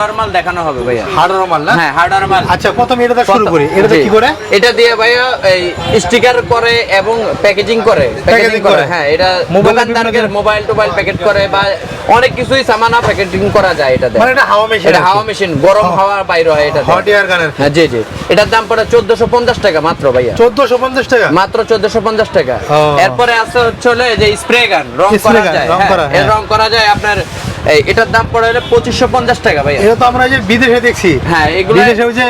Normal দেখানো হবে ভাইয়া। হার্ডার মাল না? হ্যাঁ হার্ডার মাল আচ্ছা প্রথমে এটা শুরু করি। এটা কি করে? এটা দিয়ে ভাইয়া এই স্টিকার করে এবং প্যাকেজিং করে। প্যাকেজিং করে। হ্যাঁ এটা দোকানদারদের মোবাইল টোবাইল প্যাকেট করে বা অনেক কিছুই সামানা প্যাকেটিং করা যায় এটা মানে এটা হাওয়া মেশিন এটা হাওয়া মেশিন গরম হাওয়া বাইর হয় এটা হট এয়ার গানের হ্যাঁ জি জি। এটার দাম পড়ে চোদ্দশো পঞ্চাশ টাকা মাত্র ভাইয়া। চোদ্দশো পঞ্চাশ টাকা? মাত্র চোদ্দশো পঞ্চাশ টাকা। এরপরে আছে হচ্ছে হলো যে স্প্রে গান রং করা যায়। রং হ্যাঁ, করা, হ্যাঁ। রং করা যায় আপনার এটার দাম পড়ে হলো পঁচিশশো পঞ্চাশ টাকা ভাইয়া এটা তো আমরা এই যে বিদেশে দেখছি হ্যাঁ এগুলো বিদেশে ওই যে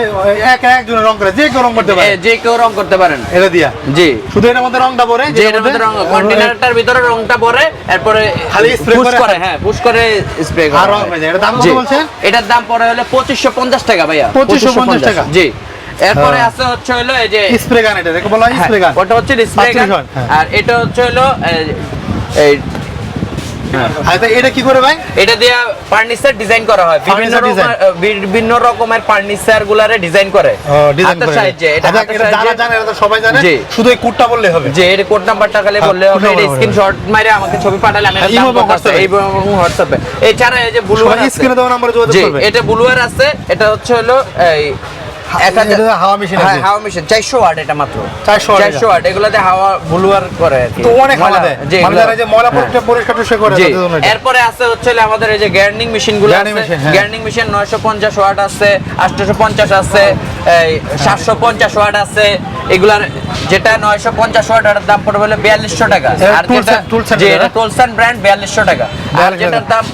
এক একজন রং করে যে কেউ রং করতে পারে যে কেউ রং করতে পারেন এটা দিয়া জি শুধু এটার মধ্যে রংটা পরে যে এটার মধ্যে রং কন্টেনারটার ভিতরে রংটা পরে এরপরে খালি পুশ করে? হ্যাঁ পুশ করে স্প্রে করে আর রং হয়ে যায়। এটার দাম কত। বলছেন? এটার দাম পড়ে হলো পঁচিশশো পঞ্চাশ টাকা ভাইয়া 2550 টাকা? জি এরপরে হ্যাঁ। আছে হচ্ছে হলো এই যে স্প্রে গান এটা দেখো বলা হয় হ্যাঁ, স্প্রে গান ওটা হচ্ছে স্প্রে গান 35 হ্যাঁ। আর এটা হচ্ছে হলো এই আচ্ছা এটা কি করে ভাই? এটা দিয়ে ফার্নিচার ডিজাইন করা হয়। বিভিন্ন রকমের- বিভিন্ন রকমের ফার্নিচার গুলারে ডিজাইন করে। আচ্ছা, সবাই জানে? শুধু এই কোডটা বললে হবে? যে এর কোড নাম্বারটা খালি বললে হ্যাঁ, হবে। এটা স্ক্রিনশট মারে আমাকে ছবি পাঠালে আমি হ্যাঁ। এই হোয়াটসঅ্যাপে এছাড়া এই যে ব্লু সবাই স্ক্রিনে দেওয়া নাম্বারে যোগাযোগ করবে। এটা ব্লুয়ার আছে। এটা হচ্ছে হলো এই এটা হাওয়া মেশিন হ্যাঁ হাওয়া মেশিন চারশো ওয়াট এটা মাত্র। 400 watt চারশো ওয়াট এগুলোতে হাওয়া ব্লুয়ার করে আর কি। তো অনেক হাওয়া দেয়। মানে যারা যে ময়লা হ্যাঁ। পরিষ্কার পরিষ্কার টরিষ্কার করে জি তাদের জন্য এটা। এরপরে আছে হচ্ছে আমাদের এই যে গ্যার্নিং মেশিনগুলো আছে। machine, হ্যাঁ। মেশিন ওয়াট আছে ওয়াট এগুলার যেটা নয়শো পঞ্চাশ ওয়াট এটার দাম পড়বে হলো বিয়াল্লিশশো টাকা। এটা আর যেটা টোলসান ব্র্যান্ড বিয়াল্লিশশো টাকা। আর যেটার দাম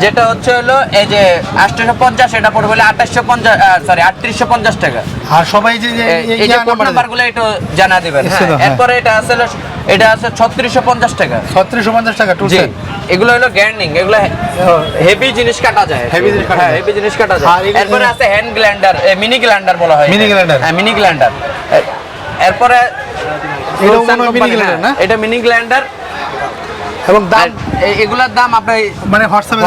যেটা হচ্ছে হলো এই যে আটশোশো পঞ্চাশ এটা পড়বে হলো আঠাশশো পঞ্চাশ সরি আটত্রিশশো পঞ্চাশ টাকা। আর সবাই যে এই- যে কোড নাম্বারগুলো একটু জানা দিবেন। হ্যাঁ। হ্যাঁ। এরপরে এটা আছে এটা আছে ছত্রিশশো পঞ্চাশ টাকা। ছত্রিশশো পঞ্চাশ টাকা জি। এগুলো হলো গ্যান্ডিং এগুলো হেভি জিনিস কাটা যায়। Heavy জিনিস কাটা হ্যাঁ হেভি জিনিস কাটা যায়। এরপরে আছে হ্যান্ড গ্ল্যান্ডার মিনি গ্ল্যান্ডার বলা হয় Mini grinder? হ্যাঁ মিনি গ্ল্যান্ডার এরপরে Wilson মনে হ্যাঁ, না? এটা মিনি গ্ল্যান্ডার এবং দাম এগুলোর দাম আপনি মানে হোয়াটসঅ্যাপে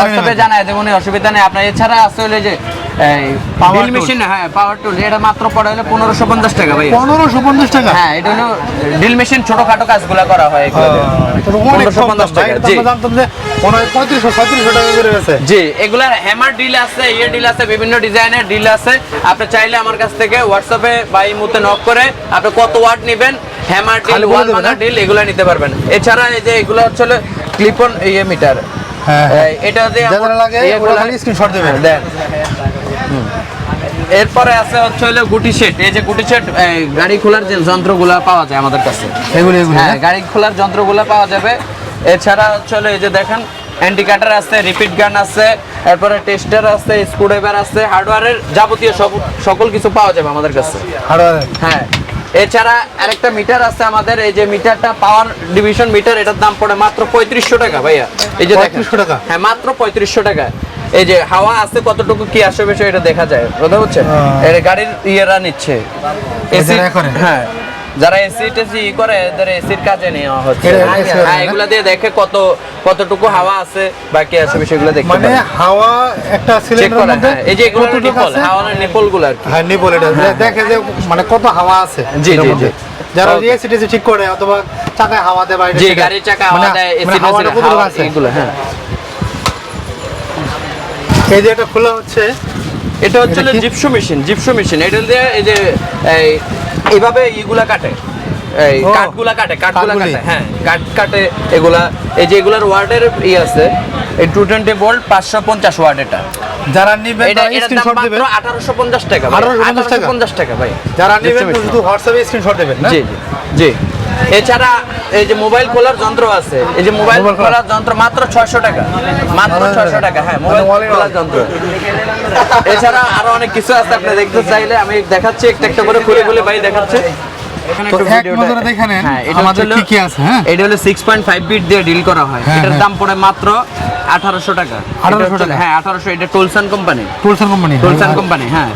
দেবেন অসুবিধা নেই। আপনার এছাড়া আছে হলো যে মেশিন হ্যাঁ পাওয়ার টুল এটা মাত্র পড়ে হলো পনেরোশো পঞ্চাশ টাকা ভাই। পনেরোশো পঞ্চাশ টাকা? হ্যাঁ এটা হলো ড্রিল মেশিন ছোটখাটো কাজগুলো করা এগুলো। দিয়ে। এটা তো অনেক 1550 কম দাম ভাই, টাকা, জি। আমরা জানতাম যে পঁয়ত্রিশশো ছয়ত্রিশশো টাকা করে গেছে। জি এগুলার হ্যামার ডিল আছে ইয়ে ডিল আছে বিভিন্ন ডিজাইনের ডিল আছে। আপনি চাইলে আমার কাছ থেকে হোয়াটসঅ্যাপে বা ইমুতে নক করে আপনি কত ওয়াট নেবেন হ্যামার ডিল ওয়াল হ্যাঁ? ডিল এগুলো নিতে পারবেন। এছাড়া এই যে এগুলো হচ্ছে ক্লিপন ইয়ে মিটার হ্যাঁ, হ্যাঁ। এটা দিয়ে যাদের লাগে ইয়ে খালি screenshot দেবেন। হ্যাঁ, দেন। এরপরে আছে হচ্ছে হলো গুটি সেট। এই যে গুটি সেট গাড়ি খোলার যে যন্ত্রগুলা পাওয়া যায় আমাদের কাছে। এগুলি হ্যাঁ গাড়ি খোলার যন্ত্রগুলো পাওয়া যাবে। এছাড়া হচ্ছে হলো এই যে দেখেন অ্যান্টি কাটার আছে রিপিট গান আছে এরপরে টেস্টার আছে স্ক্রুড্রাইভার আছে হার্ডওয়্যারের যাবতীয় সব সকল কিছু পাওয়া যাবে আমাদের কাছে। হার্ডওয়্যার হ্যাঁ। এছাড়া আরেকটা মিটার আছে আমাদের এই যে মিটারটা পাওয়ার ডিভিশন মিটার এটার দাম পড়ে মাত্র পঁয়ত্রিশশো টাকা ভাইয়া। এই যে পঁয়ত্রিশশো টাকা? হ্যাঁ মাত্র পঁয়ত্রিশশো টাকা। এই যে হাওয়া আছে কতটুকু কি আসে বেশি এটা দেখা যায়। আহ। এর গাড়ির ইয়েরা নিচ্ছে। হ্যাঁ। যারা এসি টেসি করে এদের এসির কাজে নেওয়া হচ্ছে হ্যাঁ? এগুলা দিয়ে দেখে কত কতটুকু হাওয়া আছে বা কি আছে সেগুলো দেখতে মানে হাওয়া একটা সিলিন্ডারের মধ্যে হ্যাঁ এই যে এগুলো নিপল আছে? হাওয়ার নিপলগুলো আর কি হ্যাঁ নিপল এটা দেখে যে মানে কত হাওয়া আছে জি, জি, জি। যারা. এসি টেসি ঠিক করে অথবা চাকায় হাওয়া দেয় বা এটা যে সেটা। গাড়ির চাকা হাওয়া মানে- দেয় মানে এসি হাওয়াটা কতটুকু হাওয়া আছে এগুলো হ্যাঁ এই যে এটা খোলা হচ্ছে এটা হচ্ছে কি? জিপসো মেশিন জিপসো মেশিন এটা দিয়ে এই যে এই এইভাবে ইগুলা কাটে। এই কাঠগুলা কাটে কাঠগুলা কাটে হ্যাঁ কাঠ কাটে এগুলা। এই যে এগুলার ওয়ার্ডের ই আছে এই টু টোয়েন্টি ভোল্ট পাঁচশো পঞ্চাশ ওয়ার্ড এটা। যারা নিবেন স্ক্রিনশট দিবেন। মাত্র আঠারোশো পঞ্চাশ টাকা 1850 টাকা? পঞ্চাশ টাকা ভাই। যারা নিবে নিবেন শুধু হোয়াটসঅ্যাপে স্ক্রিনশট দেবেন না? জি জি জি। এছাড়া এই যে মোবাইল খোলার যন্ত্র আছে এই যে মোবাইল খোলার যন্ত্র মাত্র ছয়শো টাকা মাত্র ছয়শো টাকা হ্যাঁ মোবাইল মানে। খোলার যন্ত্র এছাড়া আরও অনেক কিছু আছে আপনি দেখতে চাইলে আমি দেখাচ্ছি একটা একটা করে খুলে খুলে ভাই দেখাচ্ছে তো এক নজরে দেখে নেন হ্যাঁ, আমাদের কি কি আছে, হ্যাঁ? এটা হলো সিক্স পয়েন্ট ফাইভ বিট দিয়ে ডিল করা হয়। হ্যাঁ, এটার। দাম পড়ে মাত্র আঠারোশো টাকা। 1800 টাকা? হ্যাঁ আঠারোশো। এটা Tolsen company Tolsen company Tolsen company হ্যাঁ।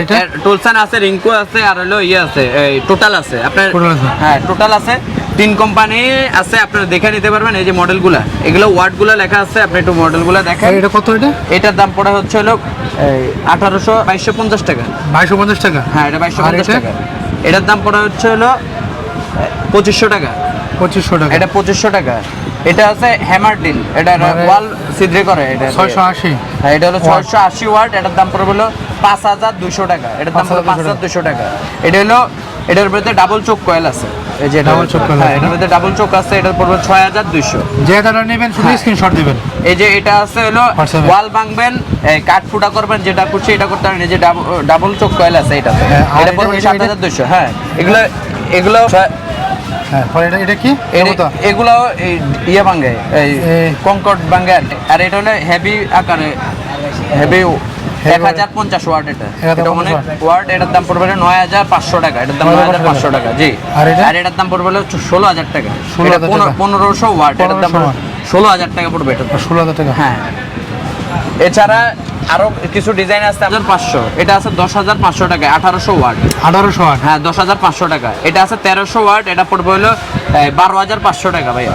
এটা? টোলসান আছে আর হলো ইয়ে আছে এই টোটাল আছে। আপনার হ্যাঁ টোটাল আছে। তিন কোম্পানি আছে আপনারা দেখে নিতে পারবেন এই যে মডেলগুলা এগুলো ওয়ার্ডগুলো লেখা আছে আপনি একটু মডেলগুলো দেখেন। এটা কত এটা? এটার দাম পড়া হচ্ছে হলো আঠারোশো বাইশশো পঞ্চাশ টাকা। বাইশশো পঞ্চাশ টাকা? হ্যাঁ এটা বাইশশো পঞ্চাশ? টাকা। এটার দাম পড়া হচ্ছে হলো পঁচিশশো টাকা। পঁচিশশো টাকা। এটা পঁচিশশো টাকা। এটা আছে হ্যামার ডিল এটা মানে- ওয়াল ছিদ্রে করে এটা ছয়শো আশি। হ্যাঁ এটা হলো ছয়শো আশি ওয়াট এটার দাম পড়বে হলো পাঁচ হাজার দুশো টাকা। এটার দাম পড়বে পাঁচ 5,200 হাজার দুশো টাকা। এটা হলো এটার ভিতরে ডাবল চোখ কয়েল আছে। এই যে choke coil হ্যাঁ এটার? ভিতরে ডাবল চোখ আছে এটার পড়বে ছয় হাজার দুইশো। যে যারা নেবেন শুধু হ্যাঁ। স্ক্রিনশট দিবেন। এই যে এটা আছে হলো ওয়াল ভাঙবেন কাঠ ফুটা করবেন যেটা করছে এটা করতে পারেন। এই যে ডাবল চোখ কয়েল আছে এটাতে। হ্যাঁ, এটা পড়বে এটা- সাত হাজার দুইশো হ্যাঁ। এগুলো এগুলো হ্যাঁ এটা এটা কি? এগুলো এই ইয়ে ভাঙে এই কঙ্কট ভাঙে আর এটা হলো হেভি আকারে হেভি এক হাজার পঞ্চাশ ওয়াট এটা। 1050 এটা অনেক ওয়াট এটার দাম পড়বে নয় হাজার পাঁচশো টাকা। এটার দাম নয় হাজার পাঁচশো। টাকা জি। আর এটার দাম পড়বে ষোলো হাজার টাকা। এটা পনেরোশো ওয়াট এটার দাম ষোলো হাজার টাকা পড়বে এটা ষোলো হাজার টাকা। হ্যাঁ। এছাড়া আরও কিছু ডিজাইন আছে হাজার পাঁচশো। এটা আছে দশ হাজার পাঁচশো টাকা আঠারোশো ওয়াট। আঠারোশো আট হ্যাঁ দশ হাজার পাঁচশো টাকা। এটা আছে তেরোশো ওয়াট এটা পড়বে হলো বারো হাজার পাঁচশো টাকা ভাইয়া।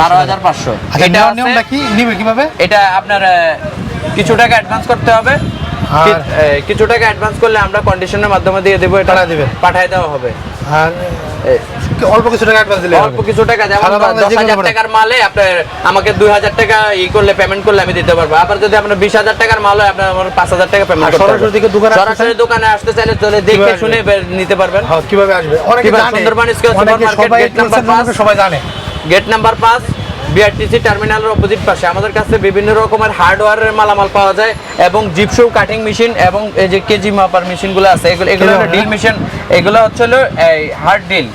বারো হাজার পাঁচশো আচ্ছা এটা নিয়মটা কি? নিবে কীভাবে? এটা আপনার কিছু টাকা অ্যাডভান্স করতে হবে। আর? কিছু টাকা অ্যাডভান্স করলে আমরা কন্ডিশনের মাধ্যমে দিয়ে দেবো এটা পাঠায় দিবেন? পাঠায় দেওয়া হবে। আর অল্প কিছু টাকা অ্যাডভান্স দিলে অল্প কিছু টাকা যেমন দশ হাজার। টাকার মালে আপনার আমাকে দুই হাজার টাকা ই করলে পেমেন্ট করলে আমি দিতে পারব। আবার যদি আপনার বিশ হাজার টাকার মাল হয় আপনার আমার পাঁচ হাজার টাকা পেমেন্ট সরাসরি দোকানে আসতে সরাসরি দোকানে আসতে চাইলে চলে দেখে শুনে নিতে পারবেন। হ্যাঁ, কীভাবে আসবে? অনেকে সুন্দরবন স্কয়ার অনেকে সুপারমার্কেট, গেট নাম্বার সবাই জানে। গেট নাম্বার পাঁচ। বিআরটিসি টার্মিনালের অপোজিট পাশে। আমাদের কাছে বিভিন্ন রকমের হার্ডওয়্যারের মালামাল পাওয়া যায় এবং জিপসু কাটিং মেশিন এবং এই যে কেজি মাপার মেশিনগুলো আছে এগুলো এগুলো ডিল মেশিন এগুলো হচ্ছে হলো এই হার্ড ডিল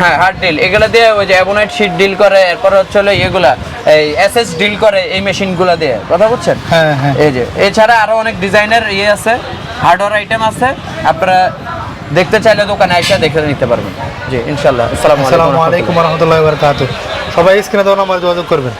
হ্যাঁ হার্ড ডিল এগুলো দিয়ে ওই যে অ্যাবোনাইট শিট ডিল করে এরপর হচ্ছে হলো এগুলা এই এসএস ডিল করে এই মেশিনগুলো দিয়ে। কথা বুঝছেন? হ্যাঁ হ্যাঁ। এই যে এছাড়া আরও অনেক ডিজাইনের ইয়ে আছে হার্ডওয়্যার আইটেম আছে। আপনারা দেখতে চাইলে দোকানে এসে দেখে নিতে পারবেন। জি ইনশাল্লাহ আসসালামু আলাইকুম আলাইকুম রহমতুল্লাহ। বারকাত সবাই স্ক্রিনে দেওয়া নাম্বার যোগাযোগ করবেন।